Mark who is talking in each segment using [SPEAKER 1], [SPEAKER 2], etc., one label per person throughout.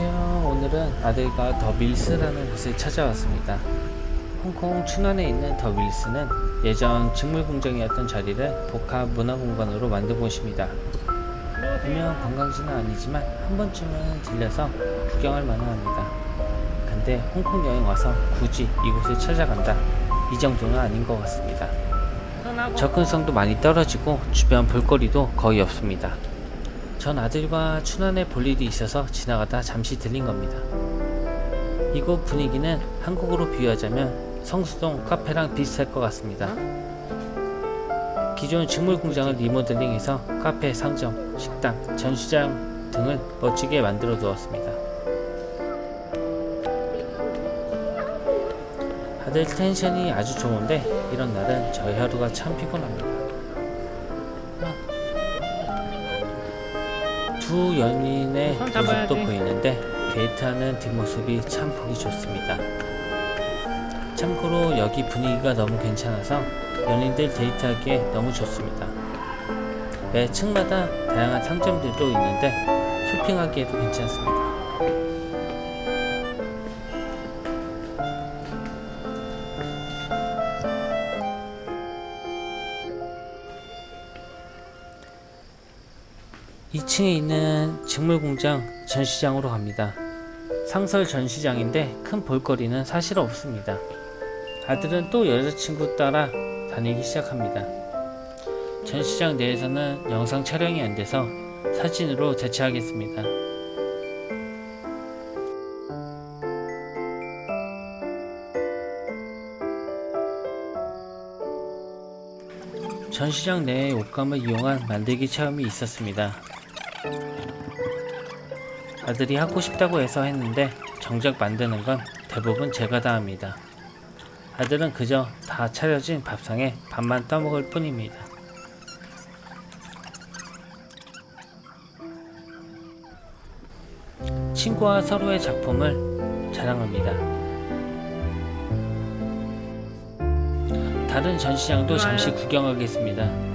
[SPEAKER 1] 안녕하세요. 오늘은 아들과 더 밀스라는 곳에 찾아왔습니다. 홍콩 춘안에 있는 더 밀스는 예전 직물 공장이었던 자리를 복합 문화 공간으로 만든 곳입니다. 분명 관광지는 아니지만 한 번쯤은 들려서 구경할 만합니다. 근데 홍콩 여행 와서 굳이 이곳을 찾아간다. 이 정도는 아닌 것 같습니다. 접근성도 많이 떨어지고 주변 볼거리도 거의 없습니다. 전 아들과 춘안에 볼 일이 있어서 지나가다 잠시 들린 겁니다. 이곳 분위기는 한국으로 비유하자면 성수동 카페랑 비슷할 것 같습니다. 기존 직물 공장을 리모델링해서 카페, 상점, 식당, 전시장 등을 멋지게 만들어 두었습니다. 아들 텐션이 아주 좋은데 이런 날은 저희 하루가 참 피곤합니다. 두 연인의
[SPEAKER 2] 손
[SPEAKER 1] 모습도. 보이는데 데이트하는 뒷모습이 참 보기 좋습니다. 참고로 여기 분위기가 너무 괜찮아서 연인들 데이트하기에 너무 좋습니다. 매 층마다 다양한 상점들도 있는데 쇼핑하기에도 괜찮습니다. 이층에 있는 직물공장 전시장으로 갑니다. 상설 전시장인데 큰 볼거리는 사실 없습니다. 아들은 또 여자친구 따라 다니기 시작합니다. 전시장 내에서는 영상 촬영이 안 돼서 사진으로 대체하겠습니다. 전시장 내에 옷감을 이용한 만들기 체험이 있었습니다. 아들이 하고 싶다고 해서 했는데 정작 만드는 건 대부분 제가 다 합니다. 아들은 그저 다 차려진 밥상에 밥만 떠먹을 뿐입니다. 친구와 서로의 작품을 자랑합니다. 다른 전시장도 잠시 구경하겠습니다.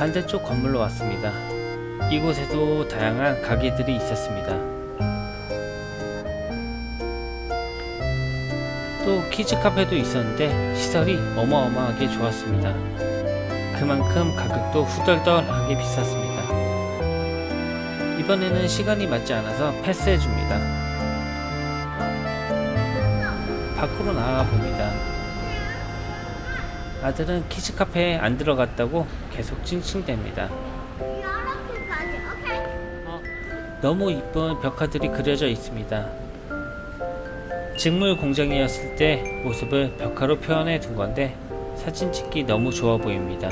[SPEAKER 1] 반대쪽 건물로 왔습니다. 이곳에도 다양한 가게들이 있었습니다. 또 키즈 카페도 있었는데 시설이 어마어마하게 좋았습니다. 그만큼 가격도 후덜덜하게 비쌌습니다. 이번에는 시간이 맞지 않아서 패스해줍니다. 밖으로 나가 봅니다. 아들은 키즈 카페에 안 들어갔다고 계속 찡찡댑니다.
[SPEAKER 3] 열어볼까지 오케이.
[SPEAKER 1] 너무 이쁜 벽화들이 그려져 있습니다. 직물 공장이었을 때 모습을 벽화로 표현해 둔 건데 사진 찍기 너무 좋아 보입니다.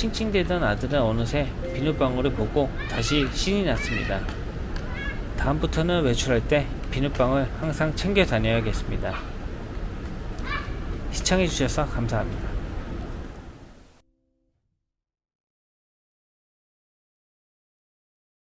[SPEAKER 1] 칭칭대던 아들은 어느새 비눗방울을 보고 다시 신이 났습니다. 다음부터는 외출할 때 비눗방울 항상 챙겨 다녀야겠습니다. 시청해주셔서 감사합니다.